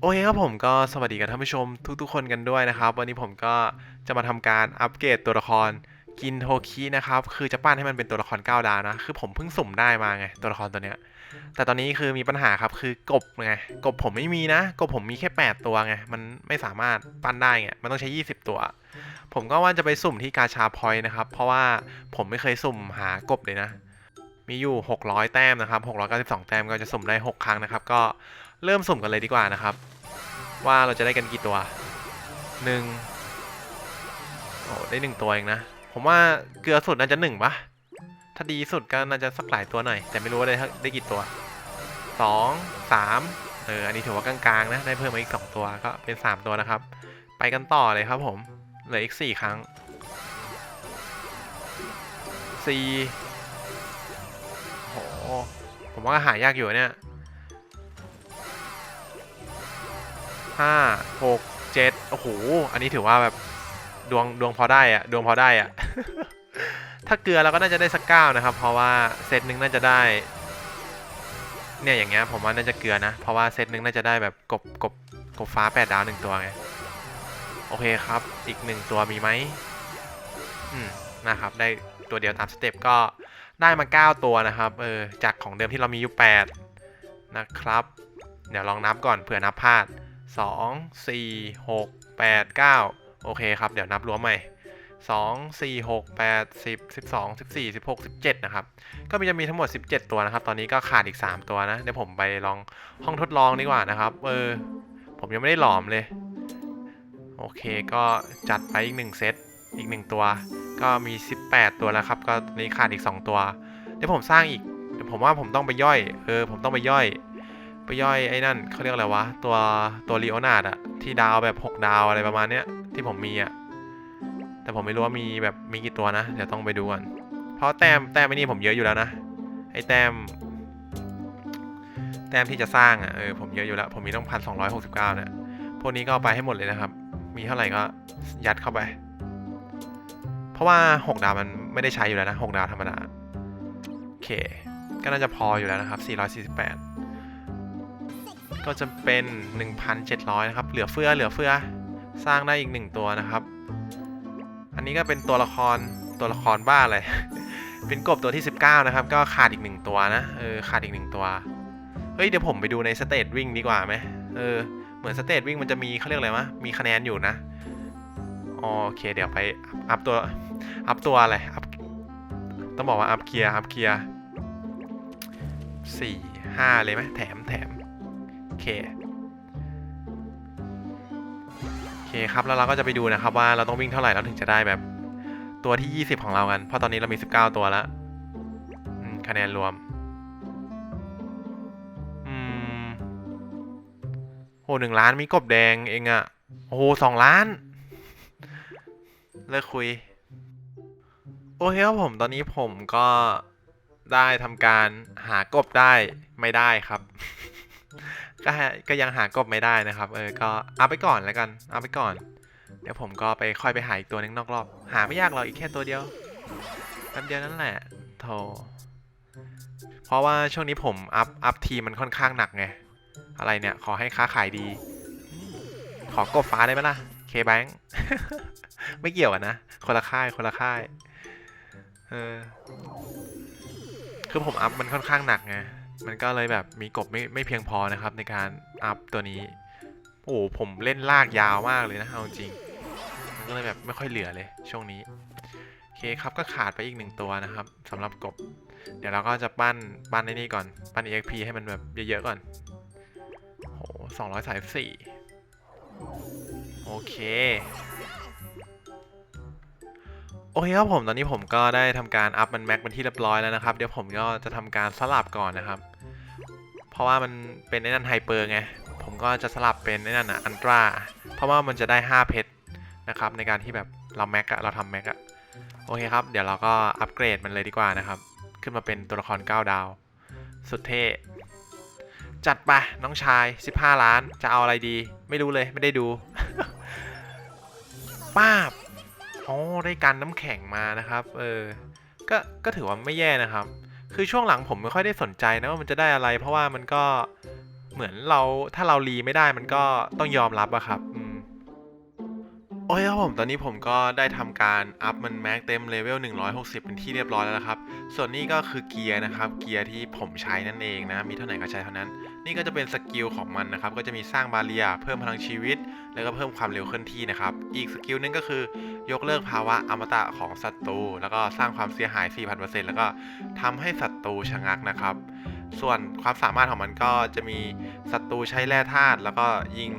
โอเคครับผมก็สวัสดีกับท่านผู้ชมทุกๆคนกันด้วยนะครับ วันนี้ผมก็จะมาทำการอัปเกรดตัวละครกินโทคินะครับ คือจะปั้นให้มันเป็นตัวละคร9ดาวนะ คือผมเพิ่งสุ่มได้มาไงตัวละครตัวเนี้ย แต่ตอนนี้คือมีปัญหาครับคือกบไงกบผมไม่มีนะ กบผมมีแค่ 8 ตัวไง มันไม่สามารถปั้นได้ไง มันต้องใช้ 20 ตัว ผมก็ว่าจะไปสุ่มที่กาชาพอยต์นะครับ เพราะว่าผมไม่เคยสุ่มหากบเลยนะ มีอยู่ 600 แต้มนะครับ 692 แต้มก็จะสุ่มได้ 6 ครั้งนะครับ ก็ เริ่มสุ่มกันเลยดีกว่านะครับ ว่าเราจะได้กันกี่ตัวหนึ่งโอ้ได้หนึ่งตัวเองนะ ผมว่าเกลือสุดน่าจะหนึ่งปะถ้าดีสุดก็น่าจะสักหลายตัวหน่อย แต่ไม่รู้ว่าได้ได้กี่ตัวสองสามเอออันนี้ถือว่ากลางๆนะได้เพิ่มมาอีกสองตัวก็เป็นสามตัวนะครับ ไปกันต่อเลยครับผมเหลืออีกสี่ครั้งสี่โหผมว่าหายากอยู่เนี่ย ห้าหกเจ็ดโอ้โห อันนี้ถือว่าแบบดวงดวงพอได้อะดวงพอได้อะถ้าเกลือเราก็น่าจะได้สักเก้านะครับ เพราะว่าเซตหนึ่งน่าจะได้ เนี่ยอย่างเงี้ยผมว่าน่าจะเกลือนะ เพราะว่าเซตหนึ่งน่าจะได้แบบกบกบกบฟ้าแปดดาวหนึ่งตัวไง โอเคครับ อีกหนึ่งตัวมีไหมอืมนะครับ ได้ตัวเดียวตามสเต็ปก็ได้มา 9 ตัวนะครับ เออ จากของเดิมที่เรามีอยู่ 8 นะครับ เดี๋ยวลองนับก่อนเผื่อนับพลาด 2 4 6 8 9โอเคครับ เดี๋ยวนับรวมใหม่2 4 6 8 10 12 14 16 17นะครับ ก็มีจะมีทั้งหมด17ตัวนะครับ ตอนนี้ก็ขาดอีก3ตัวนะ เดี๋ยวผมไปลองห้องทดลองดีกว่านะครับ เออ ผมยังไม่ได้หลอมเลย โอเค ก็จัดไปอีก1เซต อีก1ตัว ก็มี18ตัวแล้วครับ ก็นนี้ขาดอีก2ตัว เดี๋ยวผมสร้างอีกเดี๋ยวผมว่าผมต้องไปย่อย เออ ผมต้องไปย่อย ไปย่อยไอ้นั่นเขาเรียกอะไรวะ ตัวตัวลีโอนาร์ดอะที่ดาวแบบ 6 ดาวอะไรประมาณเนี้ยที่ผมมีอะแต่ผมไม่รู้ว่ามีแบบมีกี่ตัวนะ เดี๋ยวต้องไปดูก่อน เพราะแต้มแต้มไอ้นี่ผมเยอะอยู่แล้วนะ ไอ้แต้ม แต้มที่จะสร้างอะเออผมเยอะอยู่แล้ว ผมมีต้องพันสองร้อยหกสิบเก้าเนี่ยพวกนี้ก็เอาไปให้หมดเลยนะครับ มีเท่าไหร่ก็ยัดเข้าไป เพราะว่า 6 ดาวมันไม่ได้ใช้อยู่แล้วนะ 6 ดาวธรรมดา โอเค ก็น่าจะพออยู่แล้วนะครับ 448 ก็จะเป็น 1,700 นะครับ เหลือเฟือเหลือเฟือสร้างได้อีก 1 ตัวนะครับ อันนี้ก็เป็นตัวละครตัวละครบ้าเลย เป็นกบตัวที่ 19 นะครับ ก็ขาดอีก 1 ตัวนะ เออ ขาดอีก 1 ตัว เฮ้ย เดี๋ยวผมไปดูในสเตจวิ่งดีกว่าไหมเออ เหมือนสเตจวิ่งมันจะมีเขาเรียกอะไรวะ มีคะแนนอยู่นะโอเค เดี๋ยวไปอัพตัว อัพตัวอะไร อัพ ต้องบอกว่าอัพเกียร์ อัพเกียร์สี่ห้าเลยไหมแถมแถม อเคโอเคครับแล้วเราก็จะไปดูนะครับว่าเราต้องวิ่งเท่าไหร่เราถึงจะได้แบบตัวที่ 20 ของเรากัน เพราะตอนนี้เรามี 19 ตัวแล้วคะแนนรวมอืมโหหนึ่งล้านมีกบแดงเองอะโอ้โหสองล้าน เลิกคุย โอเคครับผมตอนนี้ผมก็ได้ทำการหากบได้ไม่ได้ครับ ก็ก็ยังหากบไม่ได้นะครับ เออ ก็เอาไปก่อนแล้วกัน เอาไปก่อน เดี๋ยวผมก็ไปค่อยไปหาอีกตัวนึงนอกรอบ หาไม่ยากหรอกอีกแค่ตัวเดียวแป๊บเดียวนั่นแหละโธ่เพราะว่าช่วงนี้ผมอัพ อัพทีมมันค่อนข้างหนักไง อะไรเนี่ย ขอให้ค้าขายดี ขอกบฟ้าได้ไหมล่ะ เคแบงไม่เกี่ยวกันนะ คนละค่าย คนละค่าย เออ คือผมอัพมันค่อนข้างหนักไง มันก็เลยแบบมีกบไม่ไม่เพียงพอนะครับในการอัพตัวนี้ โอ้ผมเล่นลากยาวมากเลยนะเอาจริงมันก็เลยแบบไม่ค่อยเหลือเลยช่วงนี้โอเคครับก็ขาดไปอีกหนึ่งตัวนะครับสำหรับกบ เดี๋ยวเราก็จะปั้นปั้นในนี่ก่อนปั้น EXP ให้มันแบบเยอะๆก่อนโอ้สองร้อยสายสี่โอเคโอเคครับผมตอนนี้ผมก็ได้ทำการอัพมันแม็กเป็นที่เรียบร้อยแล้วนะครับ เดี๋ยวผมก็จะทำการสลับก่อนนะครับ เพราะว่ามันเป็นไอ้นั่นไฮเปอร์ไง ผมก็จะสลับเป็นไอ้นั่นอะอันตรา เพราะว่ามันจะได้ 5 เพชรนะครับ ในการที่แบบเราแม็กอะเราทำแม็กอะโอเคครับ เดี๋ยวเราก็อัปเกรดมันเลยดีกว่านะครับ ขึ้นมาเป็นตัวละคร 9 ดาว สุดเท่ จัดไปน้องชาย 15 ล้านจะเอาอะไรดี ไม่รู้เลยไม่ได้ดูป้าบอ๋อได้การน้ำแข็งมานะครับ เออ ก็ ก็ถือว่าไม่แย่นะครับ คือช่วงหลังผมไม่ค่อยได้สนใจนะว่ามันจะได้อะไร เพราะว่ามันก็เหมือนเราถ้าเรารีไม่ได้มันก็ต้องยอมรับอะครับอืมโอ้ยครับผมตอนนี้ผมก็ได้ทำการอัพมันแม็กเต็มเลเวล 160 เป็นที่เรียบร้อยแล้วนะครับ ส่วนนี้ก็คือเกียร์นะครับ เกียร์ที่ผมใช้นั่นเองนะ มีเท่าไหร่ก็ใช้เท่านั้น นี่ก็จะเป็นสกิลของมันนะครับ ก็จะมีสร้างบาเรียเพิ่มพลังชีวิต แล้วก็เพิ่มความเร็วเคลื่อนที่นะครับ อีกสกิลนึงก็คือยกเลิกภาวะอมตะของศัตรู แล้วก็สร้างความเสียหาย 4,000%แล้วก็ทำให้ศัตรูชะงักนะครับ ส่วนความสามารถของมันก็จะมีศัตรูใช้แร่ธาตุแล้วก็ยิง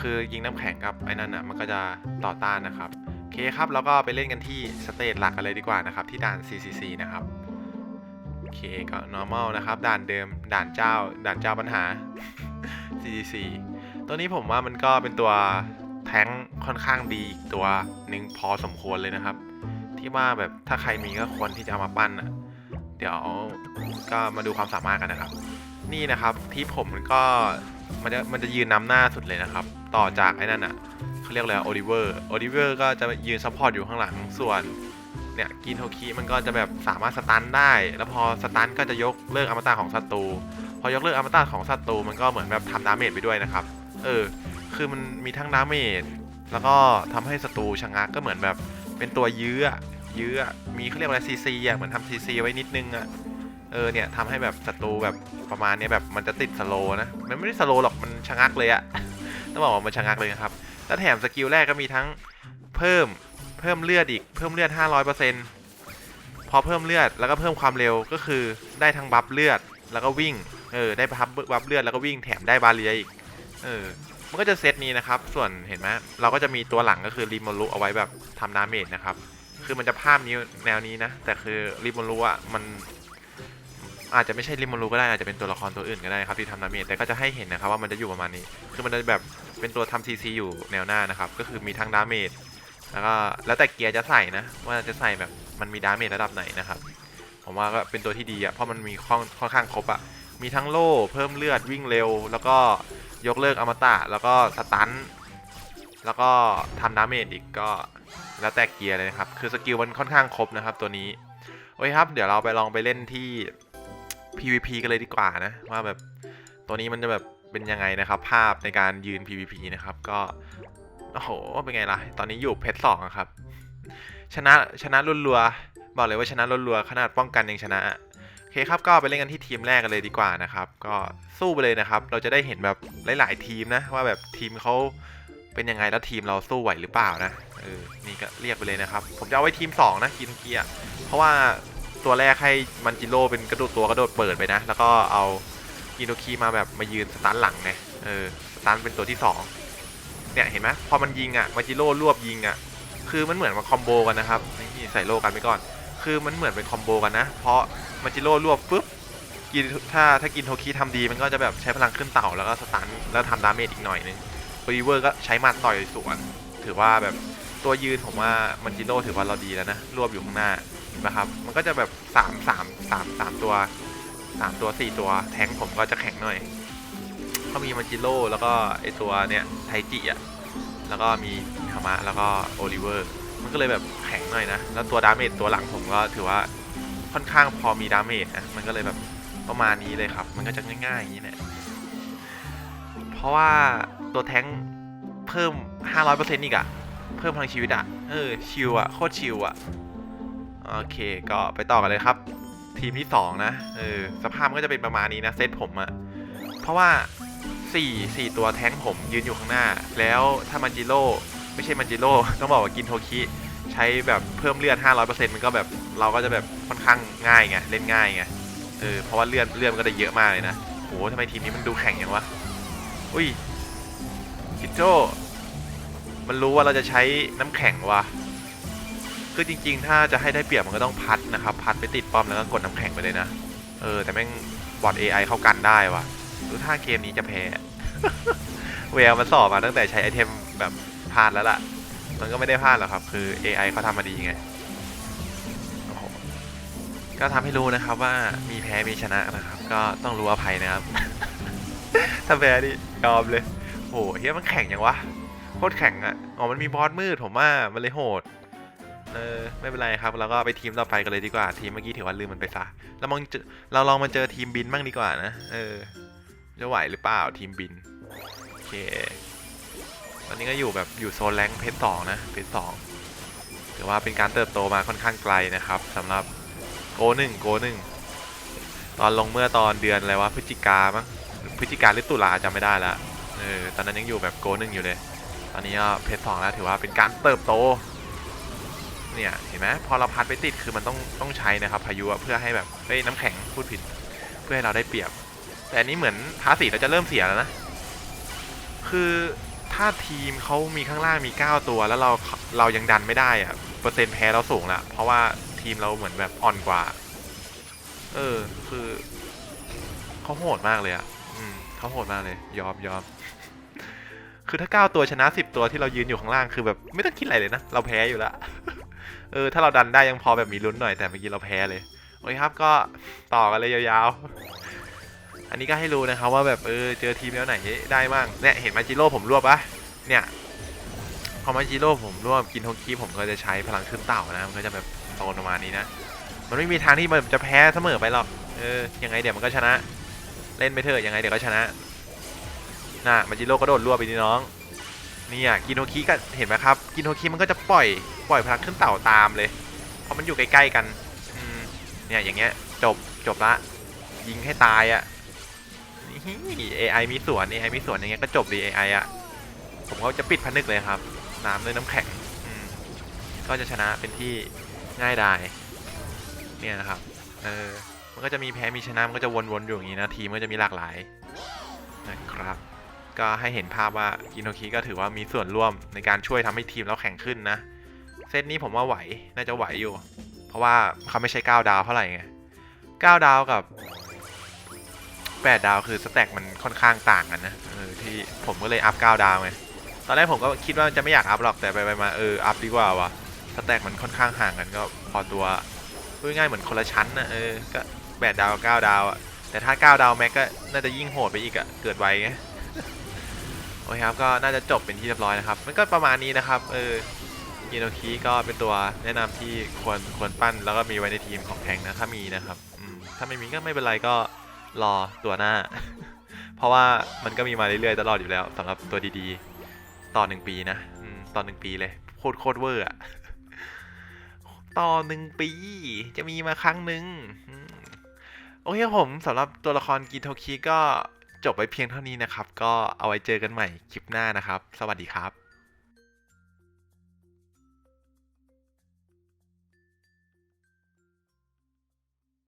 คือยิงน้ำแข็งกับไอ้นั่นอะมันก็จะต่อต้านนะครับโอเคครับแล้วก็ไปเล่นกันที่สเตจหลักกันเลยดีกว่านะครับที่ด่าน CCC นะครับ เคก็ normal นะครับ ด่านเดิม ด่านเจ้า ด่านเจ้าปัญหา CCC ตัวนี้ผมว่ามันก็เป็นตัวแท้งค่อนข้างดีอีกตัวหนึ่งพอสมควรเลยนะครับ ที่ว่าแบบถ้าใครมีก็ควรที่จะเอามาปั้นอะ เดี๋ยวก็มาดูความสามารถกันนะครับ นี่นะครับที่ผมมันก็มันจะมันจะยืนนำหน้าสุดเลยนะครับ ต่อจากไอ้นั่นอะเขาเรียกอะไรโอลิเวอร์โอลิเวอร์ก็จะยืนซัพพอร์ตอยู่ข้างหลังส่วน เนี่ยกินโทคิมันก็จะแบบสามารถสตันได้ แล้วพอสตันก็จะยกเลิกอมตะของศัตรู พอยกเลิกอมตะของศัตรูมันก็เหมือนแบบทำดาเมจไปด้วยนะครับ เออ คือมันมีทั้งดาเมจแล้วก็ทำให้ศัตรูชะงักก็เหมือนแบบเป็นตัวยื้อยื้อมีเขาเรียกว่าอะไรซีซีอะเหมือนทำซีซีไว้นิดนึงอะเออเนี่ยทำให้แบบศัตรูแบบประมาณนี้แบบมันจะติดสโลนะมันไม่ได้สโลหรอกมันชะงักเลยอะต้องบอกว่ามันชะงักเลยนะครับ แล้วแถมสกิลแรกก็มีทั้งเพิ่ม เพิ่มเลือดอีกเพิ่มเลือด 500%พอเพิ่มเลือดแล้วก็เพิ่มความเร็วก็คือได้ทั้งบัฟเลือดแล้วก็วิ่งเออได้บัฟบัฟเลือดแล้วก็วิ่งแถมได้บาเรียอีกเออมันก็จะเซตนี้นะครับ ส่วนเห็นไหมเราก็จะมีตัวหลังก็คือริโมรุเอาไว้แบบทำดาเมจนะครับ คือมันจะภาพนี้แนวนี้นะ แต่คือริโมรุอะมันอาจจะไม่ใช่ริโมรุก็ได้อาจจะเป็นตัวละครตัวอื่นก็ได้ครับที่ทำดาเมจแต่ก็จะให้เห็นนะครับว่ามันจะอยู่ประมาณนี้ คือมันจะแบบเป็นตัวทำซีซีอยู่แนวหน้านะครับ ก็คือมีทั้งดาเมจ แล้วก็แล้วแต่เกียร์จะใส่นะ ว่าจะใส่แบบมันมีดาเมจระดับไหนนะครับ ผมว่าก็เป็นตัวที่ดีอะเพราะมันมีค่อนค่อนข้างครบอะมีทั้งโล่เพิ่มเลือดวิ่งเร็ว แล้วก็ยกเลิกอมตะแล้วก็สตันแล้วก็ทำดาเมจอีกก็แล้วแต่เกียร์เลยนะครับ คือสกิลมันค่อนข้างครบนะครับตัวนี้ โอเคครับ เดี๋ยวเราไปลองไปเล่นที่ PVP กันเลยดีกว่านะ ว่าแบบตัวนี้มันจะแบบเป็นยังไงนะครับ ภาพในการยืน PVP นะครับ ก็ อ้โห เป็นไงล่ะ ตอนนี้อยู่เพชรสองครับ ชนะชนะรัวๆ บอกเลยว่าชนะรัวๆ ขนาดป้องกันยังชนะ โอเคครับ ก็ไปเล่นกันที่ทีมแรกกันเลยดีกว่านะครับ ก็สู้ไปเลยนะครับ เราจะได้เห็นแบบหลาย ๆ ทีมนะ ว่าแบบทีมเขาเป็นยังไงแล้วทีมเราสู้ไหวหรือเปล่านะ เออ นี่ก็เรียกไปเลยนะครับ ผมจะเอาไว้ทีมสองนะกินเกียร์เพราะว่าตัวแรกให้มันจิโร่เป็นกระโดดตัวกระโดดเปิดไปนะ แล้วก็เอากินโนคีมาแบบมายืนสตันหลังไง เออ สตันเป็นตัวที่สอง เนี่ยเห็นไหมพอมันยิงอะมาจิโร่รวบยิงอะคือมันเหมือนมาคอมโบกันนะครับนี่ใส่โลกันไปก่อน คือมันเหมือนเป็นคอมโบกันนะ เพราะมาจิโร่รวบปุ๊บกินถ้าถ้ากินโทคีทำดีมันก็จะแบบใช้พลังขึ้นเต่าแล้วก็สตันแล้วทำดาเมจอีกหน่อยนึงโอลิเวอร์ก็ใช้มัดต่อยสวน ถือว่าแบบตัวยืนผมว่ามันจิโร่ถือว่าเราดีแล้วนะรวบอยู่ข้างหน้านะครับ มันก็จะแบบสามสามสามสามตัวสามตัวสี่ตัวแทงผมก็จะแข็งหน่อย ก็มีมัจิโร่แล้วก็ไอตัวเนี้ยไทจิอะแล้วก็มีธรรมะแล้วก็โอลิเวอร์มันก็เลยแบบแข็งหน่อยนะ แล้วตัวดาเมจตัวหลังผมก็ถือว่าค่อนข้างพอมีดาเมจนะ มันก็เลยแบบประมาณนี้เลยครับ มันก็จะง่ายๆอย่างนี้แหละ เพราะว่าตัวแท้งเพิ่ม 500%อีกอะเพิ่มพลังชีวิตอะเออ ชิลอะโคตรชิลอะโอเค ก็ไปต่อกันเลยครับ ทีมที่ 2 นะ เออ สภาพก็จะเป็นประมาณนี้นะ เซตผมอะเพราะว่า 4 4 ตัวแท้งผมยืนอยู่ข้างหน้า แล้วถ้ามันจิโร่ไม่ใช่มันจิโร่ต้องบอกว่ากินโทคิใช้แบบเพิ่มเลือด 500%มันก็แบบเราก็จะแบบค่อนข้างง่ายไงเล่นง่ายไงเออเพราะว่าเลือดเลือดมันก็ได้เยอะมากเลยนะโหทำไมทีมนี้มันดูแข็งอย่างวะอุ้ยคิโจมันรู้ว่าเราจะใช้น้ำแข็งวะคือจริง ๆ ถ้าจะให้ได้เปรียบมันก็ต้องพัดนะครับ พัดไปติดป้อมแล้วก็กดน้ำแข็งไปเลยนะเออแต่แม่งบอด AI เข้ากันได้วะ ดูท่าเกมนี้จะแพ้ เวลมันสอบมาตั้งแต่ใช้ไอเทมแบบพลาดแล้วล่ะ มันก็ไม่ได้พลาดหรอกครับ คือ AI เขาทำมาดีไง ก็ทำให้รู้นะครับว่ามีแพ้มีชนะนะครับ ก็ต้องรู้อภัยนะครับ ถ้าแพ้นี่ยอมเลยโหเฮียมันแข็งย่างวะ โคตรแข็งอะอ๋อ มันมีบอสมืดผมว่ามันเลยโหดเออไม่เป็นไรครับเราก็ไปทีมต่อไปกันเลยดีกว่าทีมเมื่อกี้ถือว่าลืมมันไปซะเรามองเจอเราลองมาเจอทีมบินบ้างดีกว่านะ เออ จะไหวหรือเปล่าทีมบิน โอเค ตอนนี้ก็อยู่แบบอยู่โซนแรงเพชรสองนะเพชรสองถือว่าเป็นการเติบโตมาค่อนข้างไกลนะครับสำหรับโกหนึ่งโกหนึ่งตอนลงเมื่อตอนเดือนอะไรวะพฤศจิกามั้งพฤศจิกาหรือตุลาจำไม่ได้ละเออตอนนั้นยังอยู่แบบโกหนึ่งอยู่เลย ตอนนี้ก็เพชรสองแล้วถือว่าเป็นการเติบโตเนี่ยเห็นไหมพอเราพัดไปติดคือมันต้องต้องใช้นะครับพายุเพื่อให้แบบเฮ้ยน้ำแข็งพูดผิด เพื่อให้เราได้เปรียบ แต่อันนี้เหมือนพาสีเราจะเริ่มเสียแล้วนะ คือถ้าทีมเขามีข้างล่างมี 9 ตัวแล้วเราเรายังดันไม่ได้อะเปอร์เซ็นต์แพ้เราสูงละเพราะว่าทีมเราเหมือนแบบอ่อนกว่า เออ คือเขาโหดมากเลยอะอืมเขาโหดมากเลย ยอมยอมคือถ้า9ตัวชนะ10ตัวที่เรายืนอยู่ข้างล่างคือแบบไม่ต้องคิดอะไรเลยนะ เราแพ้อยู่แล้วเออ ถ้าเราดันได้ยังพอแบบมีลุ้นหน่อยแต่เมื่อกี้เราแพ้เลย โอเคครับก็ต่อกันเลยยาวๆ อันนี้ก็ให้รู้นะครับว่าแบบเออเจอทีมแล้วไหนได้บ้างเนี่ยเห็นมาจิโร่ผมรวบปะเนี่ยพอมาจิโร่ผมรวบกินโฮคิผมก็จะใช้พลังขึ้นเต่านะมันก็จะแบบโซนประมาณนี้นะมันไม่มีทางที่มันจะแพ้เสมอไปหรอกเออยังไงเดี๋ยวมันก็ชนะ เล่นไปเถอะยังไงเดี๋ยวก็ชนะน่ะมาจิโร่ก็โดดรวบไปนี่น้องเนี่ยกินโฮคิก็เห็นไหมครับ กินโฮคิมันก็จะปล่อยปล่อยพลังขึ้นเต่าตามเลยเพราะมันอยู่ใกล้ๆกันเนี่ยอย่างเงี้ยจบจบละยิงให้ตายอะ่ะ AI มีสวน AI มีสวนอย่างเงี้ยก็จบดี AI อะ ผมก็จะปิดผนึกเลยครับ น้ำด้วยน้ำแข็งก็จะชนะเป็นที่ง่ายดายเนี่ยนะครับ เออ มันก็จะมีแพ้มีชนะมันก็จะวนๆอยู่อย่างนี้นะทีมก็จะมีหลากหลายนะครับ ก็ให้เห็นภาพว่ากินโนคิก็ถือว่ามีส่วนร่วมในการช่วยทำให้ทีมเราแข่งขึ้นนะ เซตนี้ผมว่าไหวน่าจะไหวอยู่ เพราะว่าเขาไม่ใช่9ดาวเท่าไหร่ไง9ดาวกับ 8 ดาวคือสแต็กมันค่อนข้างต่างกันนะเออที่ผมก็เลยอัพ 9 ดาวไง ตอนแรกผมก็คิดว่าจะไม่อยากอัพหรอกแต่ไปไปมาเอออัพดีกว่าวะสแต็กมันค่อนข้างห่างกันก็พอตัวพูดง่ายเหมือนคนละชั้นนะเออก็8ดาวกับ9ดาวอะแต่ถ้า 9 ดาวแม็กก็น่าจะยิ่งโหดไปอีกอะเกิดไวไงโอเคครับก็น่าจะจบเป็นที่เรียบร้อยนะครับ มันก็ประมาณนี้นะครับเออยิโนคิก็เป็นตัวแนะนำที่ควรควรปั้นแล้วก็มีไว้ในทีมของแทงนะถ้ามีนะครับถ้าไม่มีก็ไม่เป็นไรก็ รอตัวหน้า เพราะว่ามันก็มีมาเรื่อยๆตลอดอยู่แล้วสำหรับตัวดีๆ ต่อหนึ่งปีนะต่อหนึ่งปีเลยโคตรโคตรเวอร์อะต่อหนึ่งปี จะมีมาครั้งหนึ่งโอเคผมสำหรับตัวละครกินโทคิก็จบไปเพียงเท่านี้นะครับ ก็เอาไว้เจอกันใหม่คลิปหน้านะครับ สวัสดีครับ